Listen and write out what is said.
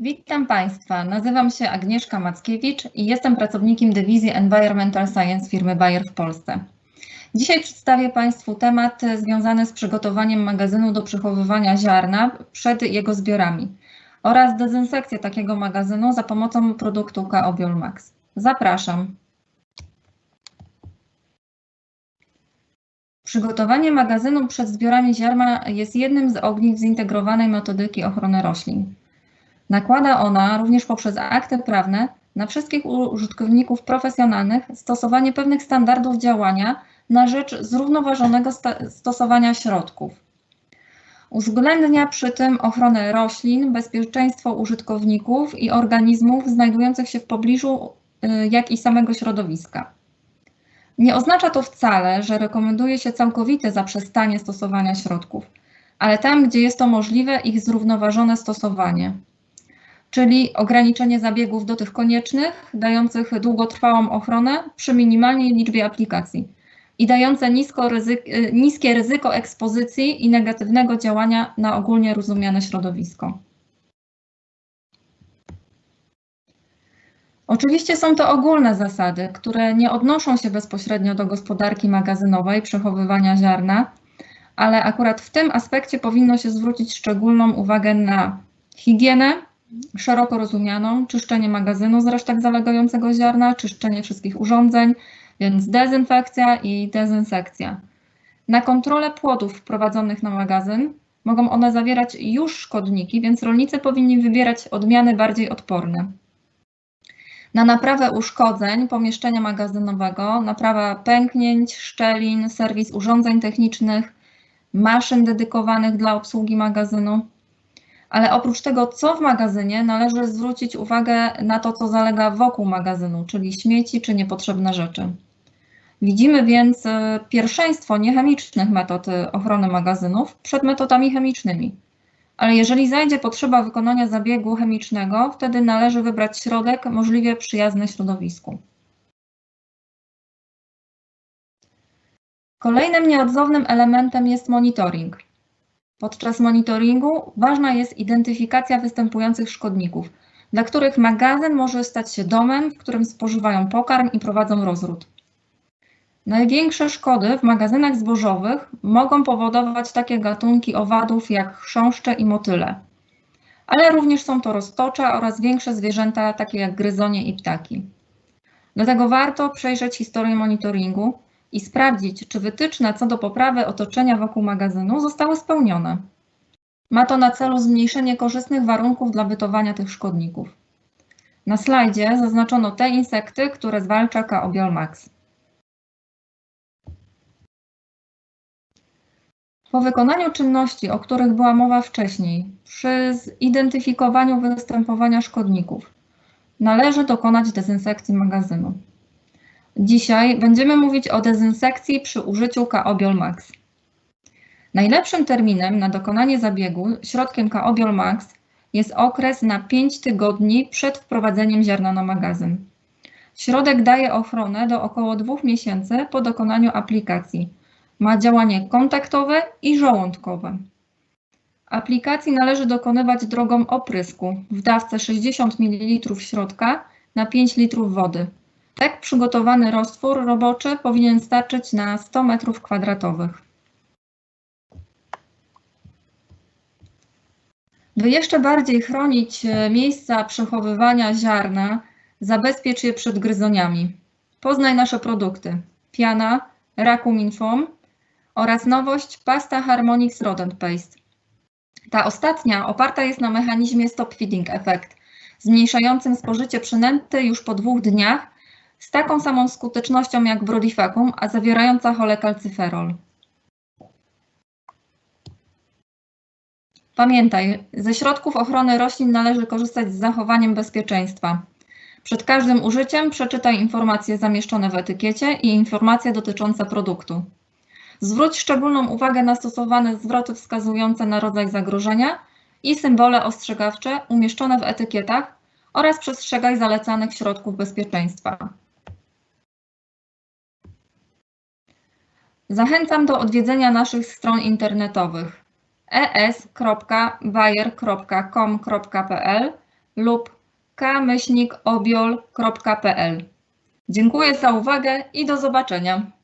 Witam Państwa. Nazywam się Agnieszka Mackiewicz i jestem pracownikiem dywizji Environmental Science firmy Bayer w Polsce. Dzisiaj przedstawię Państwu temat związany z przygotowaniem magazynu do przechowywania ziarna przed jego zbiorami oraz dezynsekcję takiego magazynu za pomocą produktu Kaobiol Max. Zapraszam. Przygotowanie magazynu przed zbiorami ziarna jest jednym z ogniw zintegrowanej metodyki ochrony roślin. Nakłada ona również poprzez akty prawne na wszystkich użytkowników profesjonalnych stosowanie pewnych standardów działania na rzecz zrównoważonego stosowania środków. Uwzględnia przy tym ochronę roślin, bezpieczeństwo użytkowników i organizmów znajdujących się w pobliżu, y, jak i samego środowiska. Nie oznacza to wcale, że rekomenduje się całkowite zaprzestanie stosowania środków, ale tam, gdzie jest to możliwe, ich zrównoważone stosowanie czyli ograniczenie zabiegów do tych koniecznych, dających długotrwałą ochronę przy minimalnej liczbie aplikacji i dające ryzyk, y, niskie ryzyko ekspozycji i negatywnego działania na ogólnie rozumiane środowisko. Oczywiście są to ogólne zasady, które nie odnoszą się bezpośrednio do gospodarki magazynowej przechowywania ziarna, ale akurat w tym aspekcie powinno się zwrócić szczególną uwagę na higienę, szeroko rozumianą, czyszczenie magazynu z resztek zalegającego ziarna, czyszczenie wszystkich urządzeń, więc dezynfekcja i dezynsekcja. Na kontrolę płodów wprowadzonych na magazyn mogą one zawierać już szkodniki, więc rolnicy powinni wybierać odmiany bardziej odporne. Na naprawę uszkodzeń pomieszczenia magazynowego, naprawa pęknięć, szczelin, serwis urządzeń technicznych, maszyn dedykowanych dla obsługi magazynu, ale oprócz tego, co w magazynie, należy zwrócić uwagę na to, co zalega wokół magazynu, czyli śmieci czy niepotrzebne rzeczy. Widzimy więc e, pierwszeństwo niechemicznych metod e, ochrony magazynów przed metodami chemicznymi. Ale jeżeli zajdzie potrzeba wykonania zabiegu chemicznego, wtedy należy wybrać środek możliwie przyjazny środowisku. Kolejnym nieodzownym elementem jest monitoring. Podczas monitoringu ważna jest identyfikacja występujących szkodników, dla których magazyn może stać się domem, w którym spożywają pokarm i prowadzą rozród. Największe szkody w magazynach zbożowych mogą powodować takie gatunki owadów jak chrząszcze i motyle, ale również są to roztocze oraz większe zwierzęta takie jak gryzonie i ptaki. Dlatego warto przejrzeć historię monitoringu, i sprawdzić, czy wytyczne co do poprawy otoczenia wokół magazynu zostały spełnione. Ma to na celu zmniejszenie korzystnych warunków dla bytowania tych szkodników. Na slajdzie zaznaczono te insekty, które zwalcza Kaobiol Max. Po wykonaniu czynności, o których była mowa wcześniej, przy zidentyfikowaniu występowania szkodników, należy dokonać dezynsekcji magazynu. Dzisiaj będziemy mówić o dezynsekcji przy użyciu Kaobiol Max. Najlepszym terminem na dokonanie zabiegu środkiem Kaobiol Max jest okres na 5 tygodni przed wprowadzeniem ziarna na magazyn. Środek daje ochronę do około 2 miesięcy po dokonaniu aplikacji. Ma działanie kontaktowe i żołądkowe. Aplikacji należy dokonywać drogą oprysku w dawce 60 ml środka na 5 litrów wody. Tak przygotowany roztwór roboczy powinien starczyć na 100 m2. By jeszcze bardziej chronić e, miejsca przechowywania ziarna, zabezpiecz je przed gryzoniami. Poznaj nasze produkty. Piana, Rakumin Foam oraz nowość pasta Harmonix Rodent Paste. Ta ostatnia oparta jest na mechanizmie Stop Feeding Effect, zmniejszającym spożycie przynęty już po dwóch dniach z taką samą skutecznością jak brodifacum, a zawierająca cholekalcyferol. Pamiętaj, ze środków ochrony roślin należy korzystać z zachowaniem bezpieczeństwa. Przed każdym użyciem przeczytaj informacje zamieszczone w etykiecie i informacje dotyczące produktu. Zwróć szczególną uwagę na stosowane zwroty wskazujące na rodzaj zagrożenia i symbole ostrzegawcze umieszczone w etykietach oraz przestrzegaj zalecanych środków bezpieczeństwa. Zachęcam do odwiedzenia naszych stron internetowych es.bayer.com.pl lub k-obiol.pl. Dziękuję za uwagę i do zobaczenia.